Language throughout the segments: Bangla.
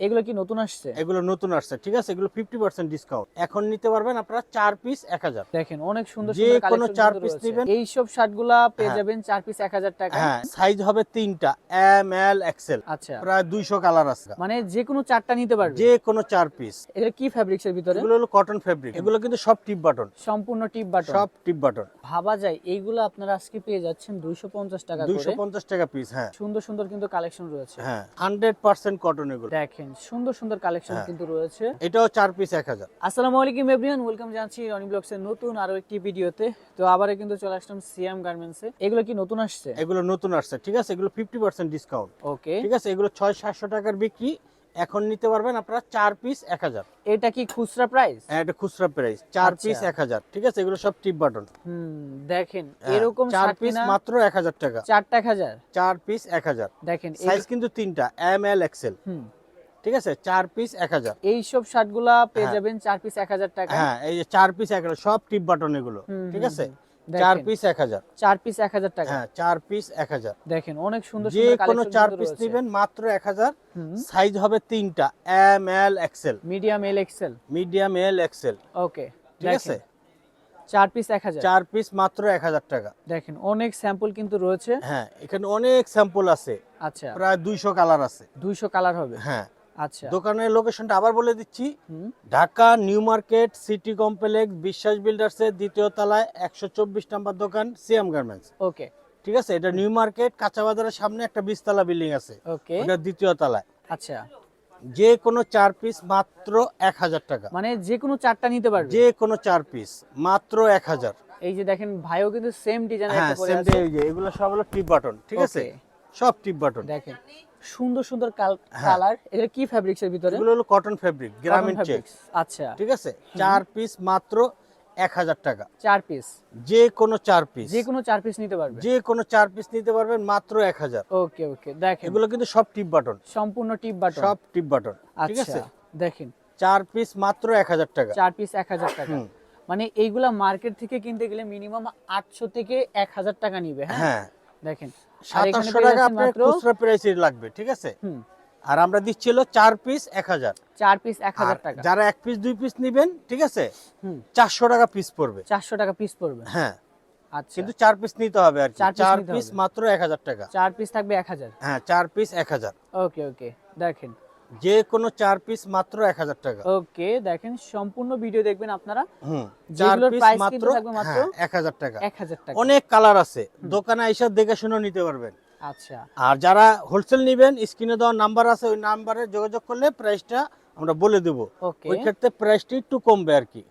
এগুলো কি নতুন আসছে? এগুলো নতুন আসছে ঠিক আছে? এগুলো ফিফটি পার্সেন্ট ডিসকাউন্ট এখন নিতে পারবেন আপনারা চার পিস এক হাজার। দেখেন অনেক সুন্দর যে সুন্দর কোনো collection চার কিন্তু piece রয়েছে। নিবেন। শার্টগুলা পেয়ে হ্যাঁ। যাবেন চার পিস এক হাজার টাকা। হ্যাঁ সাইজ হবে তিনটা এম এল এক্সেল আচ্ছা। প্রায় দুইশো কালার আছে। মানে যে কোনো চারটা নিতে পারবে যে কোনো চার পিস এটা কি ফ্যাব্রিক্স এর ভিতরে? এগুলো হলো কটন ফেব্রিক এগুলো কিন্তু সব টিপ বাটন সম্পূর্ণ টিপ বাটন সব টিপ বাটন ভাবা যায় এইগুলো আপনারা আজকে পেয়ে যাচ্ছেন দুইশো পঞ্চাশ টাকা দুইশো করে পঞ্চাশ টাকা পিস হ্যাঁ। সুন্দর সুন্দর কিন্তু কালেকশন রয়েছে। হ্যাঁ হান্ড্রেড পার্সেন্ট কটন এগুলো। দেখেন সুন্দর সুন্দর কালেকশন হ্যাঁ। কিন্তু রয়েছে। এটাও চার পিস এক হাজার। আসসালামু আলাইকুম এভরিওয়ান ওয়েলকাম জানাচ্ছি রনি ব্লগসের নতুন আরও একটি ভিডিওতে। তো আবারও কিন্তু চলে আসলাম সিএম গার্মেন্টসে এগুলো কি নতুন আসছে? এগুলো নতুন আসছে ঠিক আছে? এগুলো ফিফটি পার্সেন্ট ডিসকাউন্ট ওকে। ঠিক আছে? এগুলো ছয় সাতশো টাকার বিক্রি। এখন নিতে পারবেন আপনারা চার পিস এক হাজার। এটা কি খুচরা প্রাইস হ্যাঁ, এটা খুচরা প্রাইস চার আচ্ছা। পিস এক হাজার। ঠিক আছে? এগুলো সব টিপ বাটন হুম দেখেন হ্যাঁ, এরকম চার পিস মাত্র এক হাজার টাকা। চারটা এক হাজার। চার পিস এক হাজার। দেখেন সাইজ কিন্তু তিনটা এম এল এক্সেল হুম। ঠিক আছে? চার পিস এক হাজার। এইসব শার্টগুলা পেয়ে হ্যাঁ। যাবেন চার পিস এক হাজার টাকা। হ্যাঁ এই যে চার পিস এক হাজার সব টিপ বাটন এগুলো। ঠিক আছে? চার পিস এক হাজার। চার পিস এক হাজার টাকা। হ্যাঁ চার পিস এক হাজার। দেখেন অনেক সুন্দর যে কোনো চার পিস নেবেন মাত্র এক হাজার। সাইজ হবে তিনটা M L XL medium L XL medium L XL okay ঠিক আছে? চার পিস এক হাজার। চার পিস মাত্র এক হাজার টাকা। দেখেন অনেক স্যাম্পল কিন্তু রয়েছে। হ্যাঁ এখানে অনেক স্যাম্পল আছে। আচ্ছা। প্রায় দুইশো কালার আছে। দুইশো কালার হবে। হ্যাঁ। আচ্ছা। দোকানের লোকেশনটা আবার বলে দিচ্ছি। Dhaka new market city complex Biswas বিল্ডার্সের দ্বিতীয় তলায় একশো চব্বিশ নম্বর দোকান সিএম গার্মেন্টস। ওকে। ঠিক আছে? এটা নিউ মার্কেট কাঁচা বাজারের সামনে একটা বিশতলা বিল্ডিং আছে। ওকে। এটা দ্বিতীয় তলায়। আচ্ছা। যে কোনো চার পিস মাত্র এক হাজার টাকা। মানে যে কোনো চারটা নিতে পারবে? যে কোনো চার পিস মাত্র এক হাজার এই যে দেখেন ভাইও কিন্তু সেম ডিজাইন হ্যাঁ সেম এগুলো সব হলো টিপ বাটন ঠিক আছে? সব টিপ বাটন দেখেন। সুন্দর সুন্দর হ্যাঁ। কালার। এটা কি ফ্যাব্রিক্স এর ভিতরে? এগুলো হলো কটন ফেব্রিক গ্রামীণ চেক আচ্ছা। ঠিক আছে? চার পিস মাত্র এক হাজার টাকা। চার পিস যে কোনো চার পিস যে কোনো চার পিস নিতে পারবে? যে কোনো চার পিস নিতে পারবেন মাত্র এক হাজার। ওকে ওকে দেখেন। এগুলো কিন্তু সব টিপ বাটন সম্পূর্ণ টিপ বাটন সব টিপ বাটন ঠিক আচ্ছা আছে? দেখেন। চার পিস মাত্র এক হাজার টাকা। চার পিস এক হাজার টাকা। মানে এইগুলা মার্কেট থেকে কিনতে গেলে মিনিমাম আটশো থেকে এক হাজার টাকা নিবে হ্যাঁ? হ্যাঁ। দেখেন। সাতাশশো টাকা আপনার মাত্র। খুচরা প্রাইসে লাগবে ঠিক আছে? আর আমরা দিচ্ছি হলো চার পিস এক হাজার। চার পিস এক হাজার টাকা। যারা এক পিস দুই পিস নিবেন ঠিক আছে? চারশো টাকা পিস পড়বে। চারশো টাকা পিস পড়বে। হ্যাঁ। আচ্ছা। কিন্তু চার পিস নিতে হবে আর চার পিস মাত্র এক হাজার টাকা। চার পিস থাকবে এক হাজার। হ্যাঁ চার পিস এক হাজার। ওকে ওকে। দেখেন। যে কোনো চার পিস মাত্র এক হাজার টাকা। ওকে দেখেন সম্পূর্ণ ভিডিও দেখবেন আপনারা। চার পিস মাত্র হ্যাঁ, এক হাজার টাকা। এক হাজার টাকা। অনেক কালার আছে। দোকানে এসে দেখে শুনে নিতে পারবেন। আচ্ছা। আর যারা হোলসেল নিবেন স্ক্রিনে নাম্বার আছে ওই নাম্বারে যোগাযোগ করলে প্রাইসটা আমরা বলে দেব। ওই ক্ষেত্রে প্রাইসটা একটু কমবে আর কি।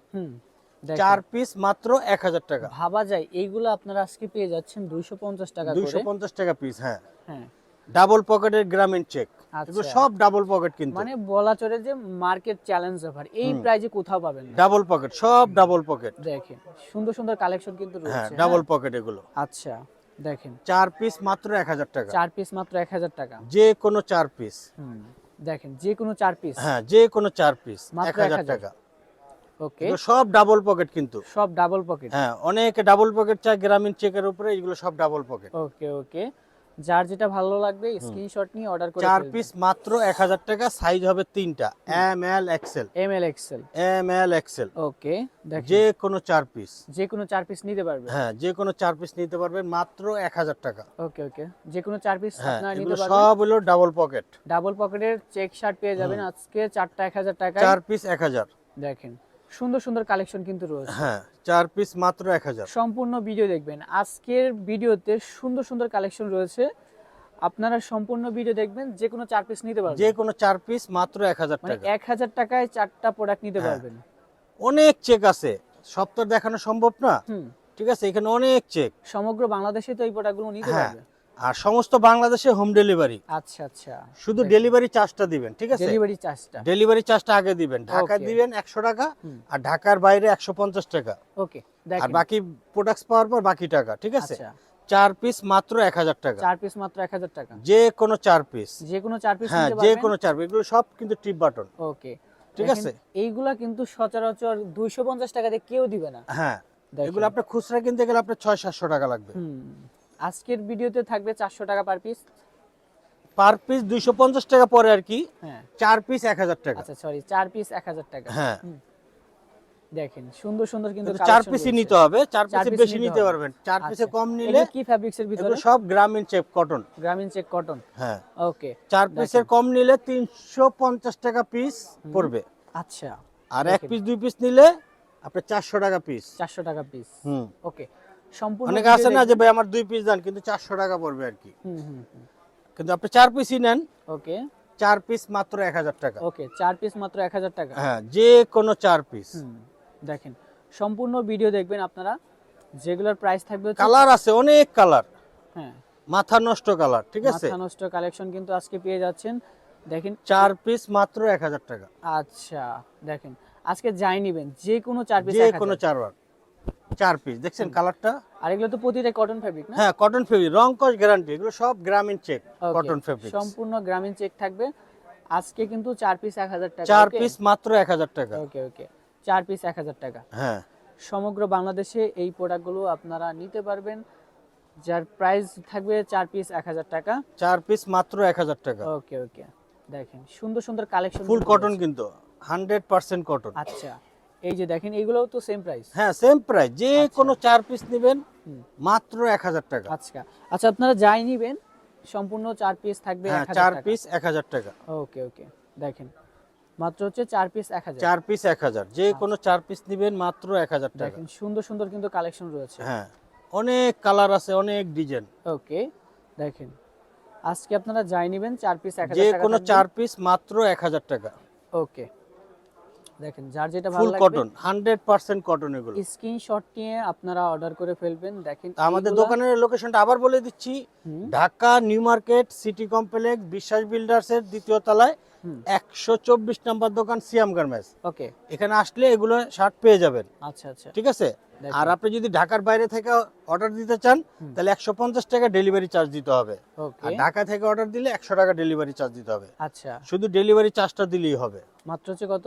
চার পিস মাত্র এক হাজার টাকা। ভাবা যায় এইগুলো আপনারা আজকে পেয়ে যাচ্ছেন দুইশো পঞ্চাশ টাকা দুইশো পঞ্চাশ টাকা পিস হ্যাঁ। হ্যাঁ। ডাবল পকেটের গ্রামীণ চেক এগুলো আচ্ছা। সব ডাবল পকেট কিন্তু। মানে বলা চলে যে মার্কেট চ্যালেঞ্জ অফার এই প্রাইজে কোথাও পাবেন না। ডাবল পকেট সব ডাবল পকেট দেখেন সুন্দর সুন্দর কালেকশন কিন্তু হ্যাঁ রয়েছে ডাবল পকেট এগুলো। আচ্ছা দেখেন। চার পিস মাত্র এক হাজার টাকা। চার পিস মাত্র এক হাজার টাকা। যে কোনো চার পিস দেখেন যে কোনো চার পিস হ্যাঁ যে কোনো চার পিস মাত্র এক হাজার 1000 টাকা। ওকে সব ডাবল পকেট কিন্তু। সব ডাবল পকেট হ্যাঁ অনেকে ডাবল পকেট চায় গ্রামীণ চেকের উপরে এগুলো সব ডাবল পকেট ওকে ওকে যার যেটা ভালো লাগবে স্ক্রিনশট নিয়ে অর্ডার করে চার পিস মাত্র এক হাজার টাকা সাইজ হবে তিনটা। M L XL M L XL M L XL okay যে কোনো চার পিস যে কোনো চার পিস নিতে পারবে? হ্যাঁ যে কোনো চার পিস নিতে পারবে মাত্র এক হাজার টাকা। ওকে ওকে যে কোনো চার পিস হ্যাঁ আপনারা নিতে পারবেন। সব হলো ডাবল পকেট ডাবল পকেটের চেক শার্ট পেয়ে যাবেন আজকে চারটা এক হাজার টাকা চার পিস এক হাজার। দেখেন সুন্দর সুন্দর কালেকশন কিন্তু রয়েছে। হ্যাঁ। চার পিস মাত্র এক হাজার। সম্পূর্ণ ভিডিও দেখবেন। আজকের ভিডিওতে সুন্দর সুন্দর কালেকশন রয়েছে। আপনারা সম্পূর্ণ ভিডিও দেখবেন যে কোনো চার পিস নিতে পারবেন। যে কোনো চার পিস মাত্র এক হাজার মানে টাকা। এক হাজার টাকায় চারটা প্রোডাক্ট নিতে হ্যাঁ। পারবেন। অনেক চেক আছে। সব তো দেখানো সম্ভব না। ঠিক আছে এখানে অনেক চেক সমগ্র বাংলাদেশে তো এই প্রোডাক্টগুলো নিতে হ্যাঁ। পারবে। আর সমস্ত বাংলাদেশে হোম ডেলিভারি আচ্ছা আচ্ছা। শুধু ডেলিভারি চার্জটা দিবেন ঠিক আছে? ডেলিভারি চার্জটা ডেলিভারি চার্জটা আগে দিবেন। ঢাকা দিবেন একশো টাকা আর ঢাকার বাইরে একশো পঞ্চাশ টাকা। ওকে আর বাকি প্রোডাক্টস পাওয়ার পর বাকি টাকা ঠিক আছে? আচ্ছা। চার পিস মাত্র এক হাজার টাকা। চার পিস মাত্র এক হাজার টাকা। যে কোনো চার পিস যে কোনো চার পিস হ্যাঁ যে কোনো চার পিস এগুলো সব কিন্তু টিপ বাটন ওকে ঠিক আছে? এইগুলা কিন্তু সচরাচর দুইশো পঞ্চাশ টাকাতে কেউ দিবে না। হ্যাঁ। এগুলো আপনার খুচরা কিনতে গেলে আপনার ছয় সাতশো টাকা লাগবে। হুম। আজকের ভিডিওতে থাকবে চারশো টাকা পার পিস পার পিস দুইশো পঞ্চাশ টাকা পরে আর কি। হ্যাঁ। চার পিস এক হাজার টাকা। আচ্ছা সরি চার পিস এক হাজার টাকা। হ্যাঁ। দেখেন সুন্দর সুন্দর কিন্তু চার পিসই নিতে হবে চার পিসে বেশি নিতে পারবেন। চার পিসে আচ্ছা। কম নিলে কি ফ্যাব্রিক্সের ভিতরে? সব গ্রামীণ চেপ কটন গ্রামীণ চেক কটন হ্যাঁ। ওকে চার পিসের কম নিলে তিনশো পঞ্চাশ টাকা পিস পড়বে। আচ্ছা। আর এক পিস দুই পিস নিলে আপনার চারশো টাকা পিস চারশো টাকা পিস হুম। ওকে সম্পূর্ণ অনেকে আছে না যে ভাই আমার দুই পিস দেন কিন্তু চারশো টাকা পড়বে আর কি। কিন্তু আপনি চার পিসই নেন ওকে। চার পিস মাত্র এক হাজার টাকা। ওকে চার পিস মাত্র এক হাজার টাকা। হ্যাঁ যে কোনো চার পিস দেখেন সম্পূর্ণ ভিডিও দেখবেন আপনারা যেগুলোর প্রাইস থাকবে কালার আছে অনেক কালার হ্যাঁ। মাথা নষ্ট কালার ঠিক আছে? মাথা নষ্ট কালেকশন কিন্তু আজকে পেয়ে যাচ্ছেন দেখেন চার পিস মাত্র এক হাজার টাকা। আচ্ছা দেখেন আজকে যাই নিবেন যে কোনো চার পিস যে কোনো চার বার চার পিস দেখছেন কালারটা আর এগুলো তো প্রতিটা কটন ফেব্রিক না? হ্যাঁ কটন ফেব্রিক রং কস গ্যারান্টি এগুলো সব গ্রামীণ চেক কটন ফেব্রিক সম্পূর্ণ গ্রামীণ চেক থাকবে। আজকে কিন্তু চার পিস এক হাজার টাকা চার পিস মাত্র এক হাজার টাকা। ওকে ওকে চার পিস এক হাজার টাকা। হ্যাঁ। সমগ্র বাংলাদেশে এই প্রোডাক্টগুলো আপনারা নিতে পারবেন। যার প্রাইস থাকবে চার পিস এক হাজার টাকা। চার পিস মাত্র এক হাজার টাকা। ওকে ওকে দেখেন সুন্দর সুন্দর কালেকশন ফুল কটন কিন্তু হান্ড্রেড পার্সেন্ট কটন আচ্ছা। এই যে দেখেন এগুলোও তো সেম প্রাইস হ্যাঁ সেম প্রাইস যে কোনো চার পিস নেবেন মাত্র এক হাজার টাকা। আচ্ছা। আচ্ছা আপনারা যাই নিবেন সম্পূর্ণ চার পিস থাকবে হ্যাঁ চার পিস এক হাজার টাকা। ওকে ওকে দেখেন। মাত্র হচ্ছে চার পিস এক হাজার। চার পিস এক হাজার। যে কোনো চার পিস নেবেন মাত্র এক হাজার টাকা। দেখেন সুন্দর সুন্দর কিন্তু কালেকশন রয়েছে। হ্যাঁ অনেক কালার আছে অনেক ডিজাইন ওকে দেখেন। আজকে আপনারা যাই নিবেন চার পিস এক যে হাজার টাকা কোনো। চার পিস মাত্র এক হাজার টাকা। ওকে। দেখেন যার যেটা ভালো ফুল লাগবে কটন হান্ড্রেড পার্সেন্ট কটন এগুলো। স্ক্রিনশট নিয়ে আপনারা অর্ডার করে ফেলবেন দেখেন আমাদের দোকানের লোকেশনটা আবার বলে দিচ্ছি। Dhaka new market city complex Biswas builders এর দ্বিতীয় তলায় হুম, একশো চব্বিশ নম্বর দোকান সিয়াম গার্মেন্টস ওকে। এখানে আসলে এগুলো শার্ট পেয়ে যাবেন। আচ্ছা আচ্ছা। ঠিক আছে? আর আপনি যদি ঢাকার বাইরে থেকে অর্ডার দিতে চান তাহলে একশো পঞ্চাশ টাকা ডেলিভারি চার্জ দিতে হবে। ওকে। আর ঢাকা থেকে অর্ডার দিলে একশো টাকা ডেলিভারি চার্জ দিতে হবে। আচ্ছা। শুধু ডেলিভারি চার্জটা দিলেই হবে। মাত্র হচ্ছে কত?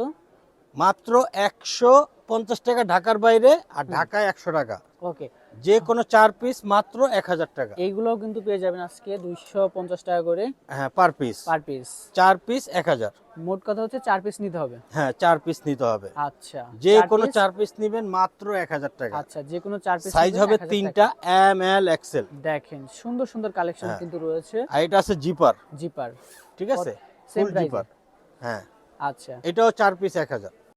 মাত্র একশো পঞ্চাশ টাকা ঢাকার বাইরে আর ঢাকায় একশো টাকা। ওকে। যে কোনো চার পিস মাত্র এক হাজার টাকা। এইগুলোও কিন্তু পেয়ে যাবেন আজকে দুইশো পঞ্চাশ টাকা করে। হ্যাঁ পার পিস। Per piece. চার পিস এক হাজার। মোট কথা হচ্ছে চার পিস নিতে হবে। হ্যাঁ চার পিস নিতে হবে। আচ্ছা। যে কোনো চার পিস নিবেন মাত্র এক হাজার টাকা। আচ্ছা যে কোনো চার পিস সাইজ হবে তিনটা এম এল এক্সেল। দেখেন সুন্দর সুন্দর কালেকশন হ্যাঁ। কিন্তু রয়েছে। আর এটা আছে জিপার। জিপার। ঠিক আছে? Same zipper. হ্যাঁ। আচ্ছা। এটাও চার পিস এক হাজার।